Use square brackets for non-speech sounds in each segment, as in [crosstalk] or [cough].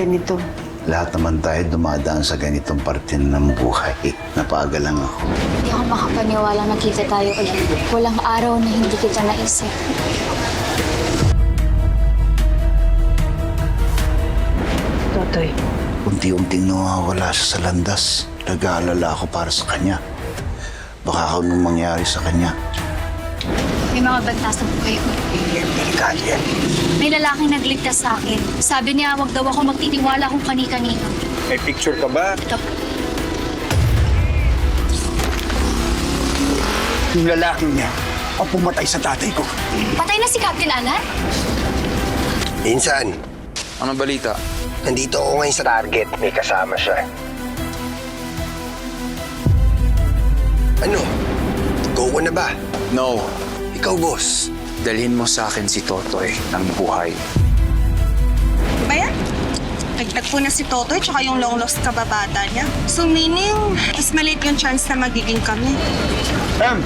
ganito. Lahat naman tayo dumadaan sa ganitong parte ng buhay. Napaaga lang ako. Hindi ako makapaniwala nakita tayo ulit. Walang araw na hindi kita naisip. Totoy, Unti-unting nawawala siya sa landas. Nag-aalala ako para sa kanya. Baka kung anong mangyari sa kanya. May mga bagtas na buhay ko. Delikado yan. May lalaking nagligtas sa akin. Sabi niya, wag daw ako magtitiwala kung kani-kanino. May picture ka ba? Ito, Yung lalaking niya ang pumatay sa tatay ko. patay na si Captain Alan? Insan, Anong balita? nandito ako ngayon sa target. May kasama siya. Ano? Go ko na ba? No. Ikaw, boss. Dalhin mo sa akin si Totoy ng buhay. ba yan? Nagtag po na si Totoy tsaka yung long lost kababata niya. So meaning, mas maliit yung chance na magiging kami. Em!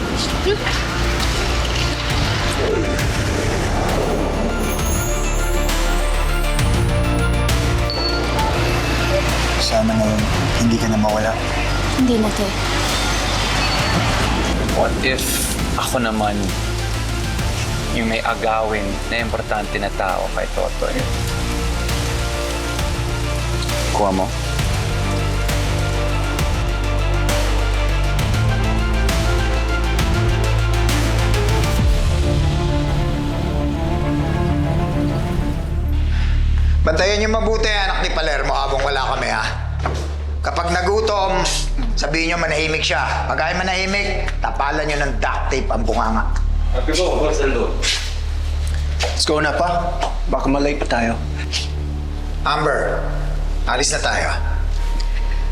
Sana ngayon, hindi ka na mawala. Hindi na, Toy. What if ako naman yung may agawin na importante na tao kay Totoy? Kuha mo? Bantayan niyo mabuti anak ni Palermo habang wala kami ha. Kapag nagutom, sabihin niyo manahimik siya. Pag ayaw manahimik, tapalan niyo ng duct tape ang bunganga. Let's go na pa. Baka malay pa tayo. Amber, alis na tayo.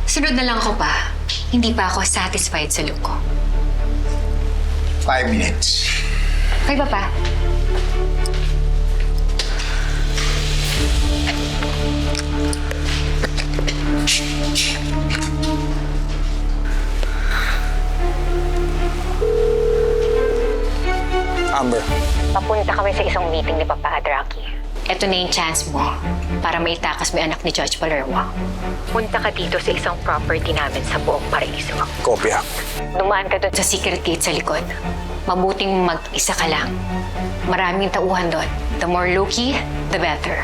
Sunod na lang ako pa. Hindi pa ako satisfied sa look ko. Five minutes. Kay ba pa? Amber, Papunta kami sa isang meeting ni Papa Adraki. Ito na yung chance mo para maitakas mo yung anak ni Judge Palermo. Punta ka dito sa isang property namin sa buong Paraiso. kopya. Dumaan ka doon sa secret gate sa likod. Mabuting mag-isa ka lang. Maraming tauhan doon. The more low-key, the better.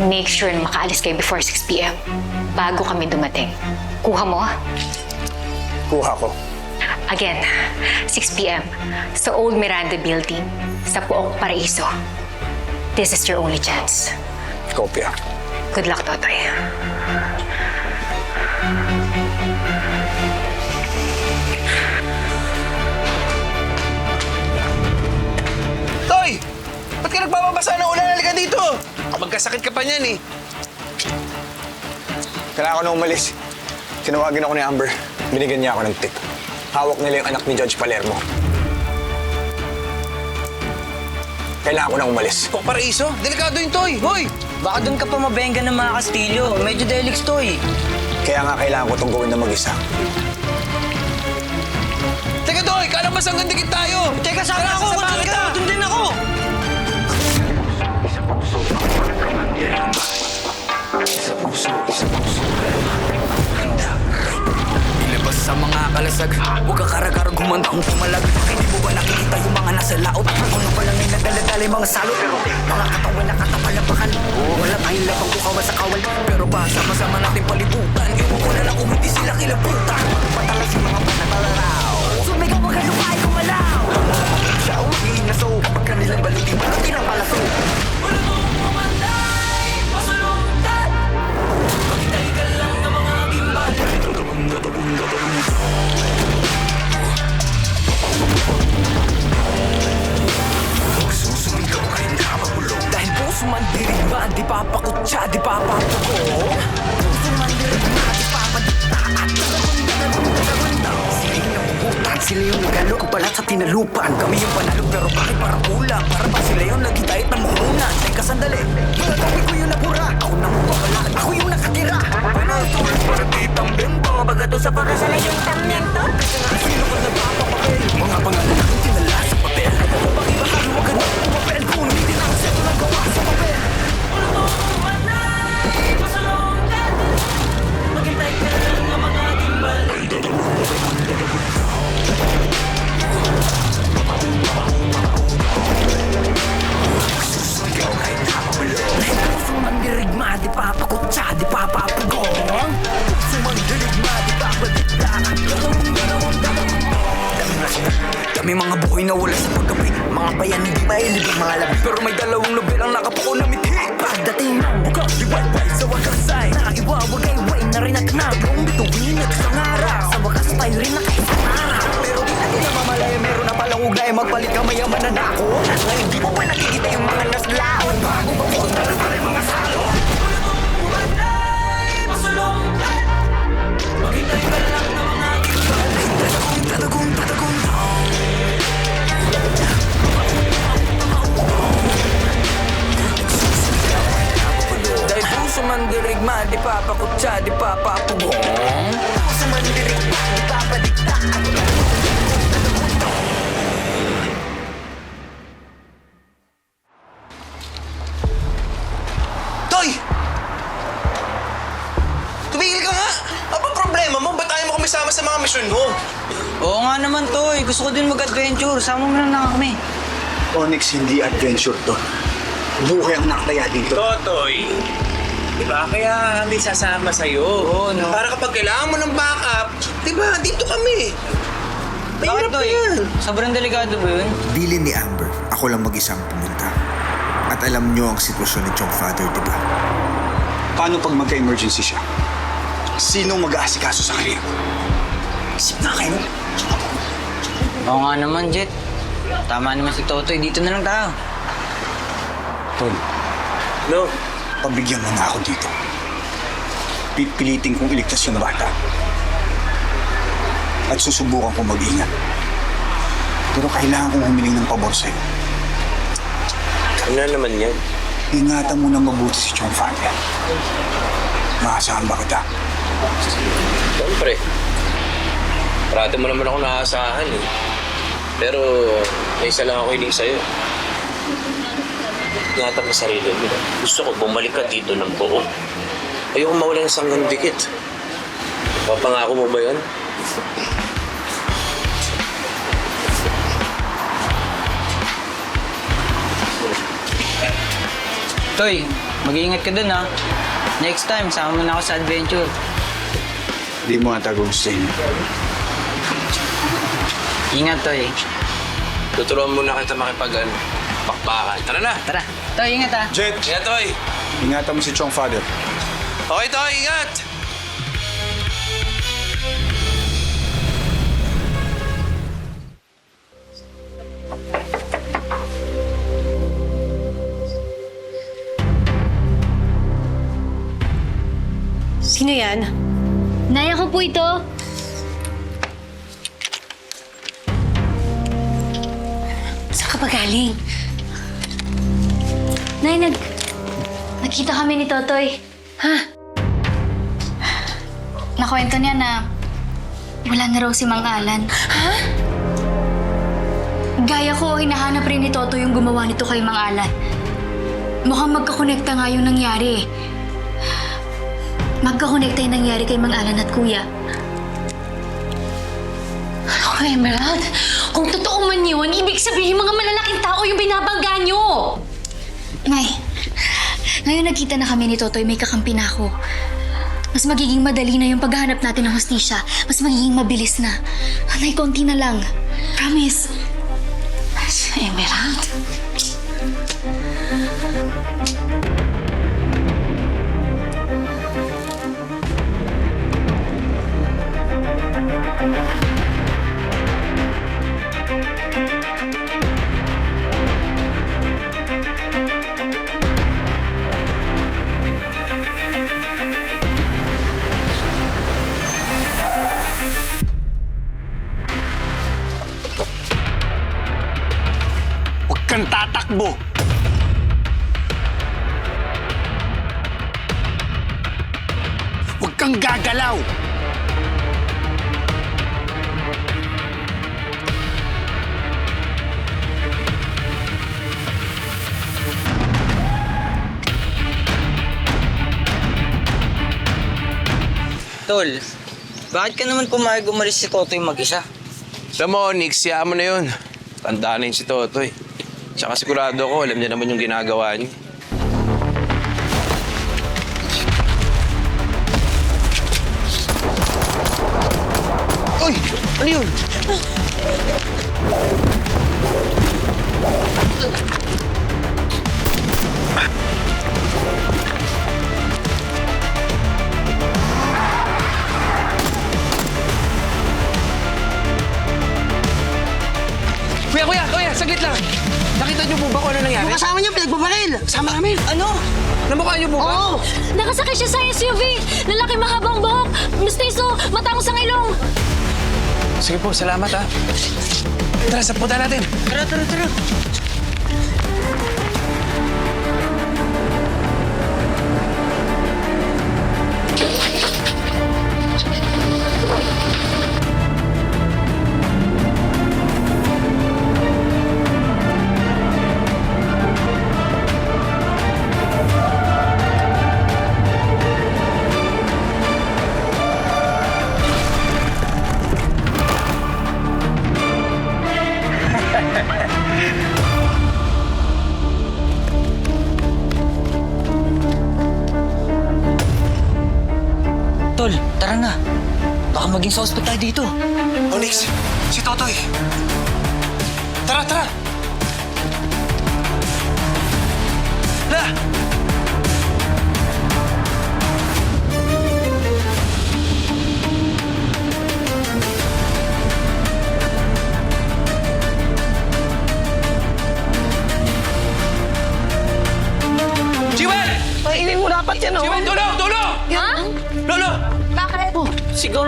Make sure na makaalis kayo before 6 p.m. bago kami dumating. Kuha mo? Kuha ko. Again, 6 p.m. sa Old Miranda Building sa Pook Paraiso. This is your only chance. Kopya. Good luck, Totoy. Toy! Ba't ka nagpapabasa ng ulan? Halika dito! Magkasakit ka pa niyan eh. Kailangan ko na umalis. Tinawagin ako ni Amber. Binigyan niya ako ng tip. Hawak nila yung anak ni Judge Palermo. Kailangan ko na umalis. Kung paraiso, delikado yung toy. Hoy! Baka doon ka pa mabenga ng mga Kastilyo. Medyo delix to eh. Kaya nga kailangan ko itong gawin na mag-isa. Teka, Toy! Kala mas hanggang dikit tayo! Teka, sama ako! Sasama kita! Doon din ako! Ilabas sa mga kalasag. Huwag ka karagarag humandang pumalag. Hindi mo ba nakikita yung mga nasa laot? Mga palang ay nagdaladala mga salot. Mga katawan na katapalapakan. Wala tayong labang kukawan sa kawal. Pero pa sama-sama natin palibutan Iwan ko na lang kung hindi sila kilabutan Patalas yung mga panaglalaraw Sumigaw ang kalupay kumalaw Siya uwi na so Kapag kanilang balutin Balutin ang palaso. Wala Dahil puso man dirigma Di papakutsa, di papapuko Puso man dirigma Di papadikta At Sila yung napuputan Sila yung nagalo Kupalat sa tinalupan Kami yung panalo Pero bakit parang kulang Para ba sila yung naghitayat ng muhunan Teka sandali Mga ko yung nabura Ako nang mapawala Ako yung nakatira. Pero ito para di tambento pagkatusa para sa layong tamyento Kasi nga sino ka nagpapapapel Mga pangalan ang tinala sa papel. Kapag iba haluwag ka na papel Kung hindi na ang seto ng gawa sa papel. Ano Ulo mo at nai Masalong ka Maghintay ka lang ang mga timbal Ay Susugaw kahit napabilog Lahat ang mandirigma Di papakutsa, di Dami mga buhay na wala sa paggabi Mga bayan hindi mahilig ang mga labi. Pero may dalawang lubel ang nakapukas Toy! Tumigil ka nga! Ano problema mo? Ba't ayaw mo kami sama sa mga misyon mo? Oo nga naman, Toy. Gusto ko din mag-adventure. Sama mo na lang kami. Onyx, hindi adventure to. Buhay ang nakataya dito. Totoy, di ba? Kaya hindi sasama sa'yo. Oo, no? Para kapag kailangan mo ng backup, di ba, dito kami. Bakit, Mahirap Toy? yan. Sobrang delikado ba yun? Bilin ni Amber, ako lang mag-isang pumunta. Alam niyo ang sitwasyon ni Chong Father, di ba? Paano pag magka-emergency siya? Sinong mag-aasikaso sa kanya? Isip na kayo. Oo nga naman, Jet. Tama naman si Totoy. Dito na lang tayo. Tol, No. pabigyan mo na ako dito. Pipilitin kong iligtas yung bata. At susubukan kong mag-ingat. Pero kailangan kong humiling ng pabor sa'yo. Ano naman yan? Ingatan mo na mabuti si Chong Father. Maasahan ba kita? Siyempre. Parati mo naman ako naaasahan eh. Pero may isa lang ako hiling sa'yo. Ingatan mo sarili mo. Gusto ko bumalik ka dito ng buo. Ayoko mawala ng sanggang dikit. Papangako mo ba yan? Toy, mag-iingat ka dun, ha? Next time, sama mo na ako sa adventure. Hindi mo ata gustuhin. Ingat, Toy. Tuturuan mo na kita makipag ano, pakpakan. Tara na! Tara. Toy, ingat, ha? Jet, Ingat, Toy! ingatan mo si Chong Father. Okay, Toy! Ingat! Sino yan? Naya ko po ito. Saan ka ba galing? Nay, nag... Nakita kami ni Totoy. Ha? Nakwento niya na wala na raw si Mang Alan. Ha? Gaya ko, hinahanap rin ni Toto yung gumawa nito kay Mang Alan. Mukhang magkakonekta nga yung nangyari. Magkakonekta yung nangyari kay Mang Alan at Kuya. Oh, Emerald, kung totoo man yun, ibig sabihin mga malalaking tao yung binabangga nyo. Nay, ngayon nagkita na kami ni Totoy, may kakampi na ako. Mas magiging madali na yung paghahanap natin ng hostisya. Mas magiging mabilis na. Nay, konti na lang. Promise. Emerald. Huwag kang tatakbo! Huwag kang gagalaw! Tol, bakit ka naman pumayag umalis si Totoy mag-isa? Alam mo, Onyx, siyaan mo na yun. Tandaan na yun si Totoy. Tsaka sigurado ko, alam niya naman yung ginagawa niya. Uy! Ano yun? Kuya, kuya, kuya, saglit lang. Nakita niyo po ba kung ano nangyari? Yung kasama niyo, pinagbabaril. Kasama namin. Ano? Namukha niyo po ba? Oo. Nakasakay siya sa SUV! Lalaki mahabang buhok! Mistiso! Matangos ang ilong! Sige po, salamat ha. Tara, saputan natin. Tara, tara, tara. Maging suspect tayo dito.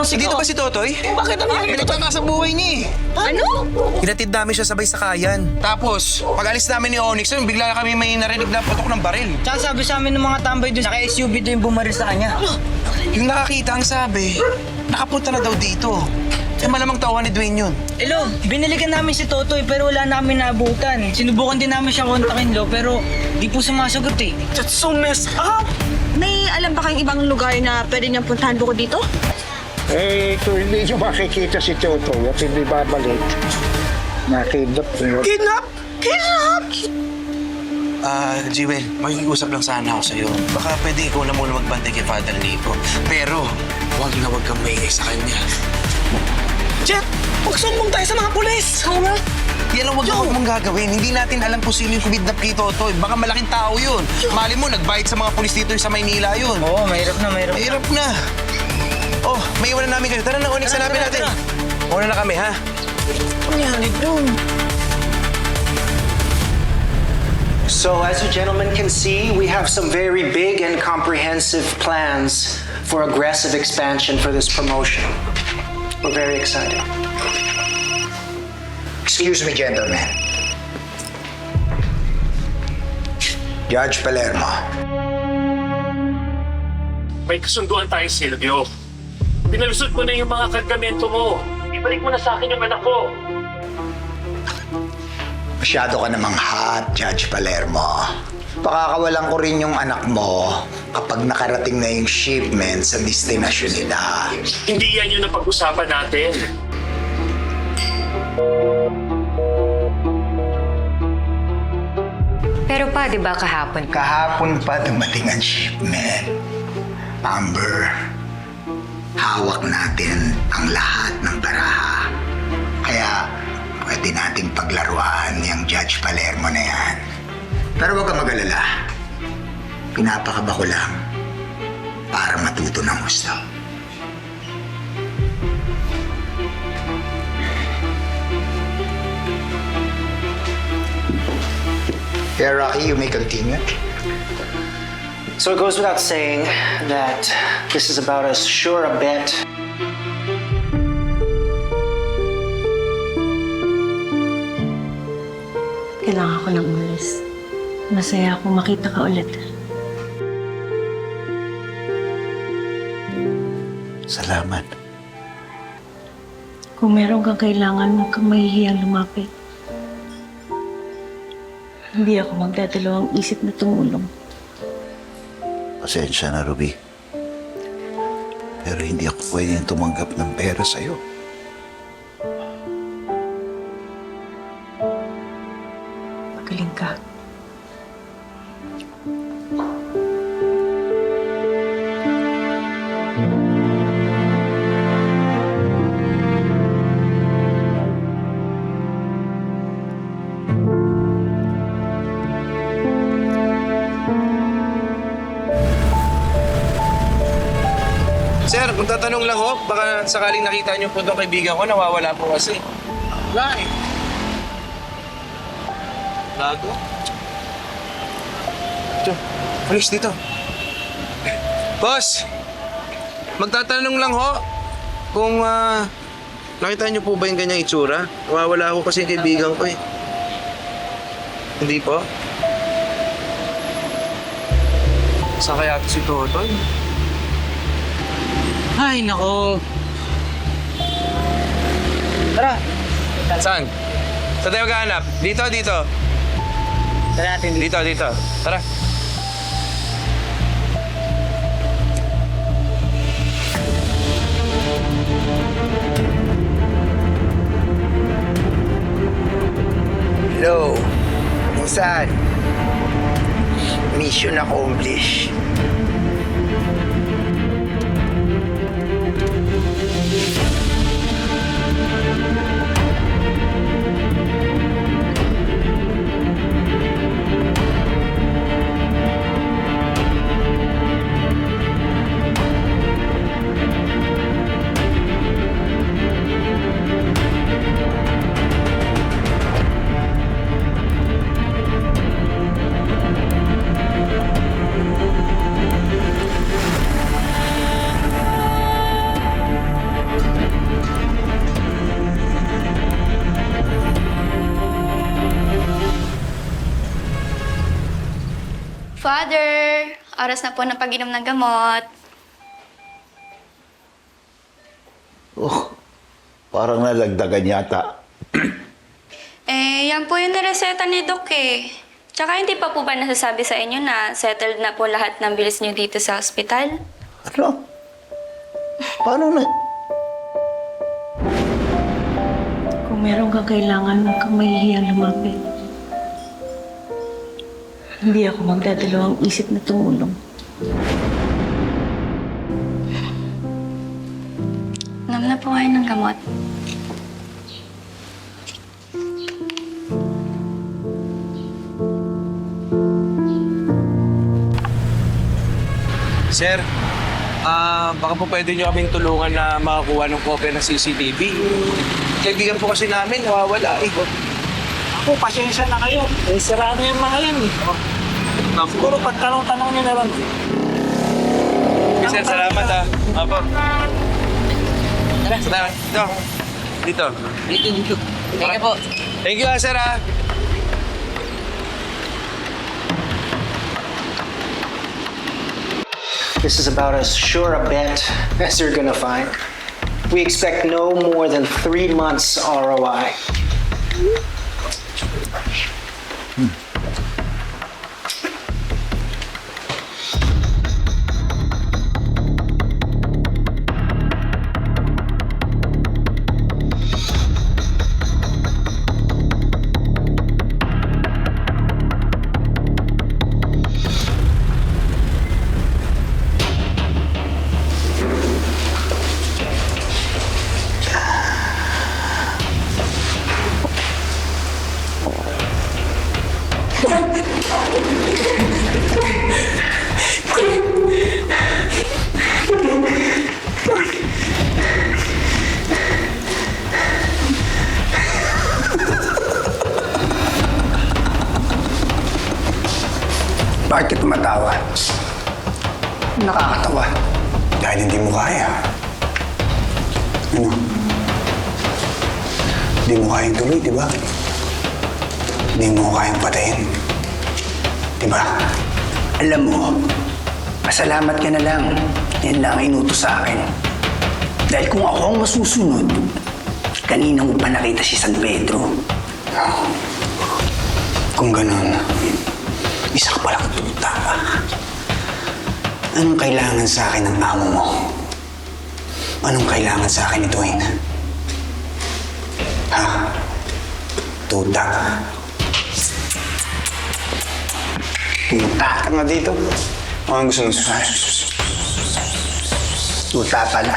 Sigaw. Dito ba si Totoy? Bakit ano yan? Pinagtaka sa buhay niya eh. Ano? Hinatid namin siya sabay sakayan. Tapos, pag alis namin ni Onyx, yun, bigla na kami may narinig na putok ng baril. Tsaka sabi sa amin ng mga tambay doon, naka SUV doon yung bumaril sa kanya. Yung nakakita ang sabi, nakapunta na daw dito. Eh malamang tauhan ni Dwayne yun. Hello, binalikan namin si Totoy pero wala namin naabutan. Sinubukan din namin siya kontakin lo pero di po sumasagot eh. That's so messed up! May alam ba kayong ibang lugar na pwede niyang puntahan bukod dito? Eh, kung hindi nyo makikita si Toto at hindi babalik, nakidap nyo. Kidnap! Kidnap! Ah, Jewel, makikiusap lang sana ako sa'yo. Baka pwede ikaw na muna magbantay kay Father Nico. Pero, huwag na huwag kang maingay sa kanya. Jet! Huwag sumbong tayo sa mga pulis! Nga. Yan ang huwag na huwag mong gagawin. Hindi natin alam kung sino yung kumidnap kay Totoy. Baka malaking tao yun. Mali mo, nagbayad sa mga pulis dito sa Maynila yun. Oo, mahirap na, mahirap. Mahirap na. Oh, may iwanan namin kayo. Tara na, Onyx, Tara, hanapin natin. Una na kami, ha? So, as you gentlemen can see, we have some very big and comprehensive plans for aggressive expansion for this promotion. We're very excited. Excuse me, gentlemen. Judge Palermo. May kasunduan tayo, Silvio. Pinalusot mo na yung mga kargamento mo. Ibalik mo na sa akin yung anak ko. Masyado ka namang hot, Judge Palermo. Pakakawalan ko rin yung anak mo kapag nakarating na yung shipment sa destinasyon nila. Hindi yan yung napag-usapan natin. Pero pa, di ba kahapon? Kahapon pa dumating ang shipment. Amber, hawak natin ang lahat ng baraha. Kaya pwede nating paglaruan yung Judge Palermo na yan. Pero huwag kang mag-alala. Pinapakaba ko lang para matuto ng gusto. Yeah, Rocky, you may continue. So it goes without saying that this is about as sure a bet Kailangan ko nang umalis. Masaya akong makita ka ulit. Salamat. Kung meron kang kailangan, huwag kang mahihiyang lumapit. Hindi ako magdadalawang isip na tumulong. Pasensya na, Ruby. Pero hindi ako pwedeng tumanggap ng pera sa'yo. Sir, kung tatanong lang ho, baka sakaling nakita niyo po itong kaibigan ko, nawawala po kasi. Wala eh. Lago? Ito, alis dito. Boss, magtatanong lang ho kung ah, nakita niyo po ba yung ganyang itsura? Nawawala ako kasi yung kaibigan ko eh. Hindi po? Saan kaya ito si Totoy? Ay, nako. Tara. Saan? Saan tayo maghahanap? Dito, dito. Tara natin dito. Dito, Tara. Hello. Minsan. Mission accomplished. Father, oras na po ng pag-inom ng gamot. Oh, parang nalagdagan yata. [clears throat] Eh, yan po yung nireseta ni Doc eh. Tsaka hindi pa po ba nasasabi sa inyo na settled na po lahat ng bilis niyo dito sa ospital? Ano? Paano na? Kung meron kang kailangan, huwag kang mahihiyang lumapit. Hindi ako magdadalawang isip na tumulong. Nam na po kayo ng gamot. Sir, ah baka po pwede niyo kaming tulungan na makakuha ng kopya ng CCTV. Kaibigan po kasi namin, nawawala eh. Ako, pasensya na kayo. Eh, sarado yung mga yan eh. Siguro pagtanong-tanong nyo na lang. Sir, salamat ah. Apo. Salamat. Dito. Dito. Dito, dito. Thank you po. Thank you ah, sir ah. This is about as sure a bet as you're gonna find. We expect no more than three months ROI. Bakit matawa? Nakakatawa. Dahil hindi mo kaya. Ano? Hindi mo kayang tuloy, di ba? Hindi mo kayang patayin. Di ba? Alam mo, pasalamat ka na lang. Yan lang ang inutos sa akin. Dahil kung ako ang masusunod, kanina mo pa nakita si San Pedro. Kung ganun, isa ka palang tuta. Anong kailangan sa akin ng amo mo? Anong kailangan sa akin ni Dwayne? Ha? Tuta. Tuta. Tama dito. Ano gusto mo? Tuta pala.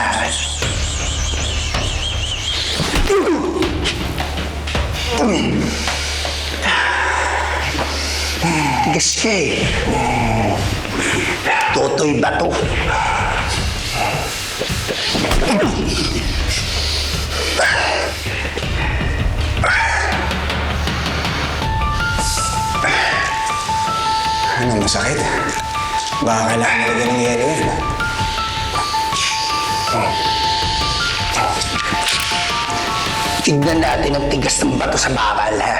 Tigas ka eh. Totoy ba to? Ano, masakit? Baka kailangan nilagyan ng yelo yun. Tignan natin ang tigas ng bato sa bakal, ha?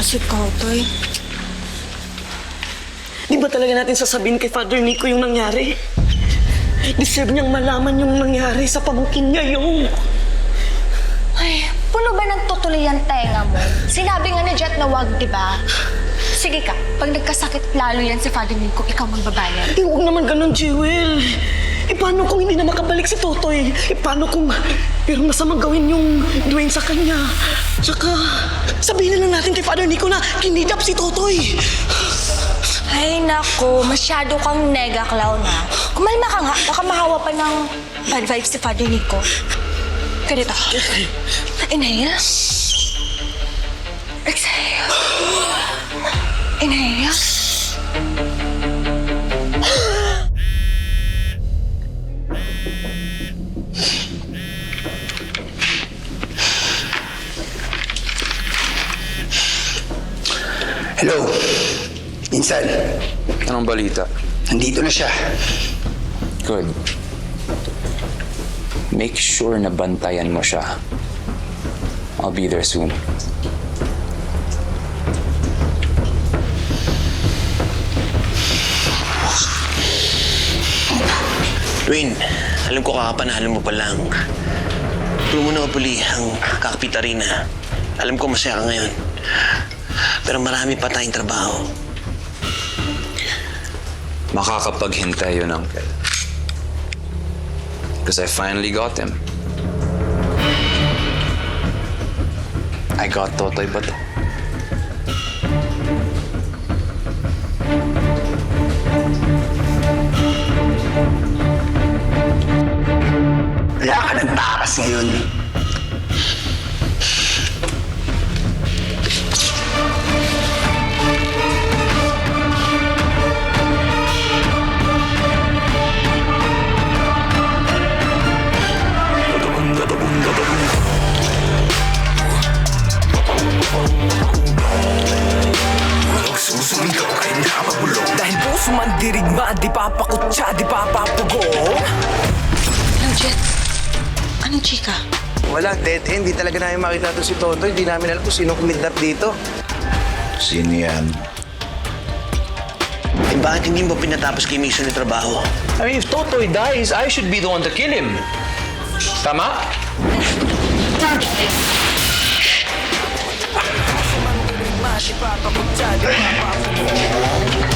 Lang si Totoy. Di ba talaga natin sasabihin kay Father Nico yung nangyari? Deserve niyang malaman yung nangyari sa pamangkin niya yung... Ay, puno ba ng tutuloy ang tenga mo? Sinabi nga ni Jet na wag, di ba? Sige ka, pag nagkasakit lalo yan si Father Nico, ikaw magbabayad. Eh, huwag naman ganun, Jewel. Eh, paano kung hindi na makabalik si Totoy? Eh, paano kung pero masamang gawin yung Dwayne sa kanya? Tsaka, sabihin na lang natin kay Father Nico na kinidap si Totoy. Ay, nako, masyado kang nega clown na. Kumalma ka nga, baka mahawa pa ng bad vibes si Father Nico. Ganito. Inhale. Exhale. Inhale. Hello? Insan, Anong balita? nandito na siya. Good. Make sure na bantayan mo siya. I'll be there soon. Dwayne, alam ko kakapanalo mo pa lang. Tulong mo na mapuli ang kakapitarina. Alam ko masaya ka ngayon. Pero marami pa tayong trabaho. Makakapaghintay yun, Uncle. Because I finally got him. I got Totoy Bato. Wala ka ng takas ngayon. Dahil puso man dirigma, di papakutsa, di papapugo Hello, Jet. Anong chika? Wala, dead end. Hindi talaga namin makita to si Toto. Hindi namin alam kung sino kumidnap dito. Sino yan? Eh, bakit hindi mo pinatapos kay Mason yung trabaho? I mean, if Totoy dies, I should be the one to kill him. Tama? Di papakutsa, di papapugo